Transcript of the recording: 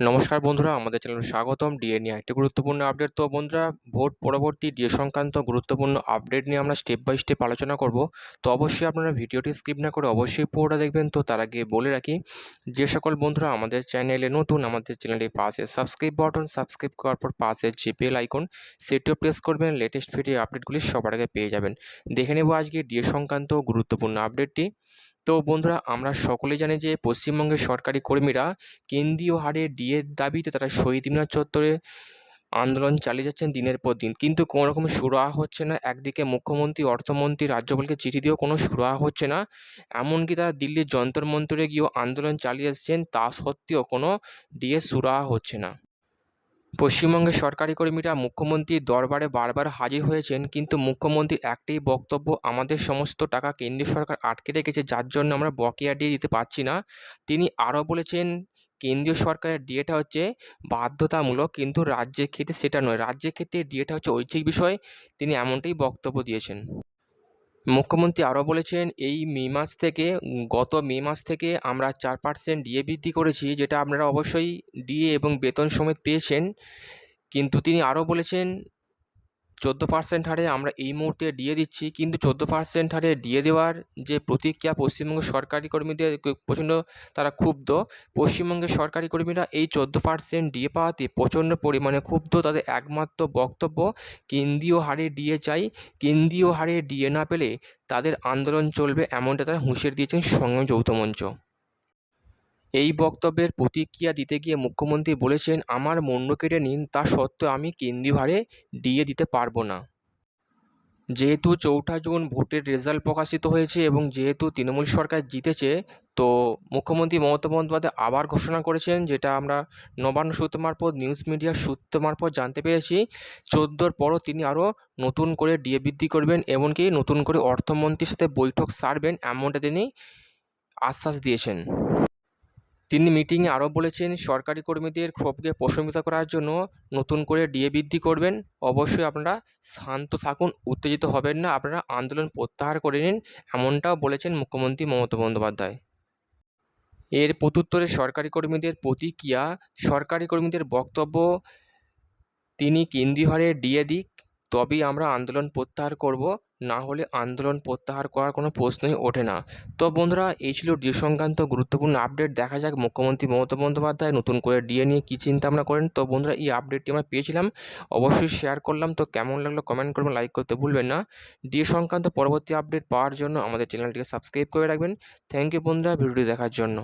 নমস্কার বন্ধুরা, আমাদের চ্যানেলে স্বাগতম। ডিএ নিয়ে একটি গুরুত্বপূর্ণ আপডেট তো বন্ধুরা, ভোট পরবর্তী ডিএ সংক্রান্ত গুরুত্বপূর্ণ আপডেট নিয়ে আমরা স্টেপ বাই স্টেপ আলোচনা করব। তো অবশ্যই আপনারা ভিডিওটি স্কিপ না করে অবশ্যই পুরোটা দেখবেন। তো তার আগে বলে রাখি, যে সকল বন্ধুরা আমাদের চ্যানেলে নতুন, আমাদের চ্যানেলে পাশে সাবস্ক্রাইব বাটন সাবস্ক্রাইব করার পর পাশে যে বেল আইকন সেটিও প্রেস করবেন। লেটেস্ট ভিডিও আপডেটগুলি সবার আগে পেয়ে যাবেন। দেখে নেব আজকে ডিএ সংক্রান্ত গুরুত্বপূর্ণ আপডেটটি তো বন্ধুরা, আমরা সকলেই জানি যে পশ্চিমবঙ্গের সরকারি কর্মীরা কেন্দ্রীয় হারে ডিএর দাবিতে তারা শহীদ মিনার চত্বরে আন্দোলন চালিয়ে যাচ্ছেন দিনের পর দিন। কিন্তু কোনো রকম সুরাহা হচ্ছে না। একদিকে মুখ্যমন্ত্রী, অর্থমন্ত্রী, রাজ্যপালকে চিঠি দিয়েও কোনো সুরাহা হচ্ছে না। এমনকি তারা দিল্লির যন্তর মন্তরে গিয়েও আন্দোলন চালিয়ে এসছেন, তা সত্ত্বেও কোনো ডিএ সুরাহা হচ্ছে না। পশ্চিমবঙ্গের সরকারি কর্মীরা মুখ্যমন্ত্রীর দরবারে বারবার হাজির হয়েছেন, কিন্তু মুখ্যমন্ত্রীর একটাই বক্তব্য, আমাদের সমস্ত টাকা কেন্দ্রীয় সরকার আটকে রেখেছে, যার জন্য আমরা বকেয়া দিয়ে দিতে পারছি না। তিনি আরও বলেছেন, কেন্দ্রীয় সরকারের ডিএটা হচ্ছে বাধ্যতামূলক, কিন্তু রাজ্যের ক্ষেত্রে সেটা নয়। রাজ্যের ক্ষেত্রে ডিএটা হচ্ছে ঐচ্ছিক বিষয়। তিনি এমনটাই বক্তব্য দিয়েছেন। মুখ্যমন্ত্রী আরও বলেছেন, এই মে মাস থেকে, গত মে মাস থেকে আমরা চার পার্সেন্ট ডিএ বৃদ্ধি করেছি, যেটা আপনারা অবশ্যই ডিএ এবং বেতন সমেত পেয়েছেন। কিন্তু তিনি আরও বলেছেন চোদ্দ পার্সেন্ট হারে আমরা এই মুহূর্তে ডিএ দিচ্ছি। কিন্তু চোদ্দ পার্সেন্ট হারে ডিএ দেওয়ার যে প্রতিক্রিয়া পশ্চিমবঙ্গের সরকারি কর্মীদের প্রচণ্ড তারা ক্ষুব্ধ। পশ্চিমবঙ্গের সরকারি কর্মীরা এই চোদ্দ পার্সেন্ট ডিএ পাওয়াতে প্রচণ্ড পরিমাণে ক্ষুব্ধ। তাদের একমাত্র বক্তব্য, কেন্দ্রীয় হারে ডিএ চাই। কেন্দ্রীয় হারে ডিএ না পেলে তাদের আন্দোলন চলবে এমনটা তারা হুঁশিয়ারি দিয়েছেন সংগ্রাম যৌথ মঞ্চ। এই বক্তব্যের প্রতিক্রিয়া দিতে গিয়ে মুখ্যমন্ত্রী বলেছেন, আমার মুণ্ড কেটে নিন, তা সত্ত্বেও আমি কেন্দ্রীয় হারে ডিএ দিতে পারব না। যেহেতু চৌঠা জুন ভোটের রেজাল্ট প্রকাশিত হয়েছে এবং যেহেতু তৃণমূল সরকার জিতেছে, তো মুখ্যমন্ত্রী মমতা বন্দ্যোপাধ্যায় আবার ঘোষণা করেছেন, যেটা আমরা নবান্ন সূত্র মারফত, নিউজ মিডিয়ার সূত্র মারফত জানতে পেরেছি। চোদ্দোর পরও তিনি আরও নতুন করে ডিএ বৃদ্ধি করবেন, এমনকি নতুন করে অর্থমন্ত্রীর সাথে বৈঠক সারবেন, এমনটা তিনি আশ্বাস দিয়েছেন। তিনি মিটিংয়ে আরও বলেছেন, সরকারি কর্মীদের ক্ষোভকে প্রশমিত করার জন্য নতুন করে ডিএ বৃদ্ধি করবেন। অবশ্যই আপনারা শান্ত থাকুন, উত্তেজিত হবেন না, আপনারা আন্দোলন প্রত্যাহার করে নিন, এমনটাও বলেছেন মুখ্যমন্ত্রী মমতা বন্দ্যোপাধ্যায়। এর প্রত্যুত্তরে সরকারি কর্মীদের প্রতিক্রিয়া, সরকারি কর্মীদের বক্তব্য, তিনি কেন্দ্রীয় হারে ডিএ দিক, তবেই আমরা আন্দোলন প্রত্যাহার করব। না হলে আন্দোলন প্রত্যাহার করার কোনো প্রশ্নই ওঠে না। তো বন্ধুরা, এই ছিল ডিএ সংক্রান্ত গুরুত্বপূর্ণ আপডেট। দেখা যাক মুখ্যমন্ত্রী মমতা বন্দ্যোপাধ্যায় নতুন করে ডিএ নিয়ে কী চিন্তা ভাবনা করেন। তো বন্ধুরা, এই আপডেটটি আমরা পেয়েছিলাম। অবশ্যই শেয়ার করলাম। তো কেমন লাগল কমেন্ট করবেন লাইক করতে ভুলবেন না। ডিএ সংক্রান্ত পরবর্তী আপডেট পাওয়ার জন্য আমাদের চ্যানেলটিকে সাবস্ক্রাইব করে রাখবেন। থ্যাংক ইউ বন্ধুরা, ভিডিওটি দেখার জন্য।